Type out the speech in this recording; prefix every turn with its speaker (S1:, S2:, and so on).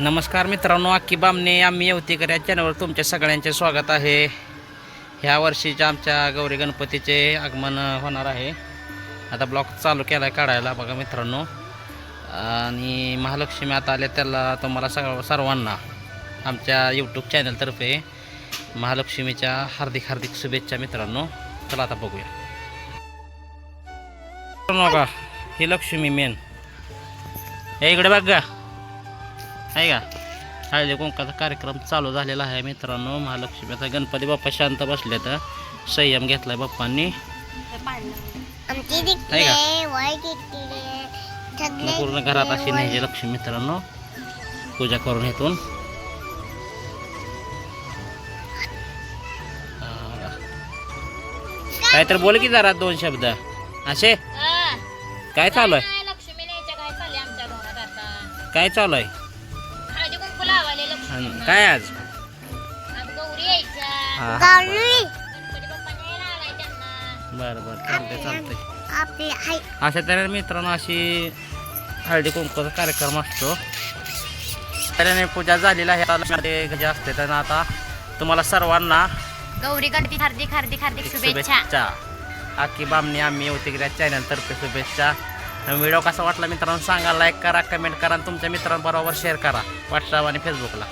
S1: नमस्कार मित्रांनो अक्की बामने आम्ही येवतीकर या चॅनलवर तुमच्या सगळ्यांचे स्वागत आहे. ह्या वर्षीच्या आमच्या गौरी गणपतीचे आगमन होणार आहे. आता ब्लॉग चालू केला आहे काढायला बघा मित्रांनो. आणि महालक्ष्मी आता आल्या त्याला तुम्हाला सग सर्वांना आमच्या यूट्यूब चॅनलतर्फे महालक्ष्मीच्या हार्दिक हार्दिक शुभेच्छा मित्रांनो. चला आता बघूया. बघा ही लक्ष्मी मेन हे इकडे बघ गा. आहे का? हळदी कुंकाचा कार्यक्रम चालू झालेला आहे मित्रांनो. महालक्ष्मीचा गणपती बाप्पा शांत बसले तर संयम घेतलाय बाप्पांनी. आहे का? पूर्ण घरात अशी न्यायची लक्ष्मी मित्रांनो. पूजा करून येतून काय तर बोल की जरा दोन शब्द. असे काय चालू आहे?
S2: काय
S1: चालू आहे? आणि काय आज? हा बरं बरं. चालतंय चालतंय.
S3: आपली हाय
S1: अशा तऱ्हेने मित्रांनो अशी हळदी कुंकूचा कार्यक्रम असतो. त्याने पूजा झालेली आहे. आता ते जे असते. तर आता तुम्हाला सर्वांना
S2: गौरी गणपती हार्दिक हार्दिक हार्दिक
S1: शुभेच्छा. आकी बामणी आम्ही येऊते गेल्या चॅनलतर्फे शुभेच्छा. व्हिडिओ कसा वाटला मित्रांनो सांगा लाईक करा कमेंट करा आणि तुमच्या मित्रांबरोबर शेअर करा व्हॉट्सअप आणि फेसबुकला